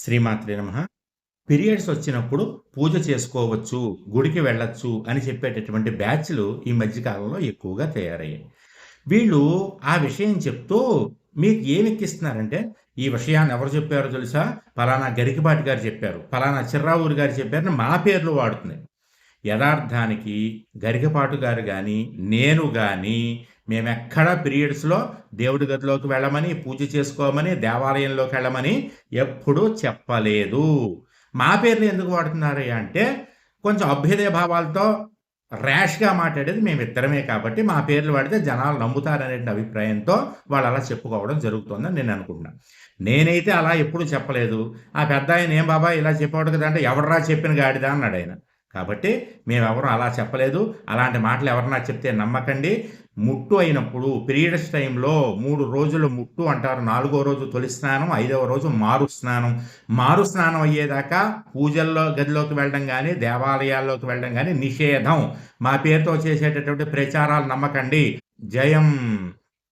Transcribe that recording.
శ్రీమాత్రే నమ. పీరియడ్స్ వచ్చినప్పుడు పూజ చేసుకోవచ్చు గుడికి వెళ్ళచ్చు అని చెప్పేటటువంటి బ్యాచ్లు ఈ మధ్యకాలంలో ఎక్కువగా తయారయ్యాయి. వీళ్ళు ఆ విషయం చెప్తూ మీకు ఏమి ఎక్కిస్తున్నారంటే ఈ విషయాన్ని ఎవరు చెప్పారో తెలుసా? పలానా గరికపాటి గారు చెప్పారు పలానా చిర్రావూరు గారు చెప్పారని మా పేర్లు వాడుతున్నాయి. యథార్థానికి గరికపాటు గారు కానీ నేను కానీ మేమెక్కడా పీరియడ్స్లో దేవుడి గదిలోకి వెళ్ళమని పూజ చేసుకోమని దేవాలయంలోకి వెళ్ళమని ఎప్పుడూ చెప్పలేదు. మా పేర్లు ఎందుకు వాడుతున్నారు అంటే కొంచెం అభ్యుదయ భావాలతో ర్యాష్గా మాట్లాడేది మేమిద్దరమే కాబట్టి మా పేర్లు వాడితే జనాలు నమ్ముతారనే అభిప్రాయంతో వాళ్ళు అలా చెప్పుకోవడం జరుగుతుందని నేను అనుకుంటున్నాను నేనైతే అలా ఎప్పుడు చెప్పలేదు. ఆ పెద్ద ఆయన ఏం బాబా ఇలా చెప్పాడు కదా అంటే ఎవడరా చెప్పిన గాడిదా అన్నాడు ఆయన కాబట్టి మేమెవరూ అలా చెప్పలేదు. అలాంటి మాటలు ఎవరన్నా చెప్తే నమ్మకండి. ముట్టు అయినప్పుడు పీరియడ్స్ టైంలో మూడు రోజులు ముట్టు అంటారు. నాలుగో రోజు తొలి స్నానం ఐదవ రోజు మారు స్నానం. మారు స్నానం అయ్యేదాకా పూజల్లో గదిలోకి వెళ్ళడం కానీ దేవాలయాల్లోకి వెళ్ళడం కానీ నిషేధం. మా పేరుతో చేసేటటువంటి ప్రచారాలు నమ్మకండి. జయం.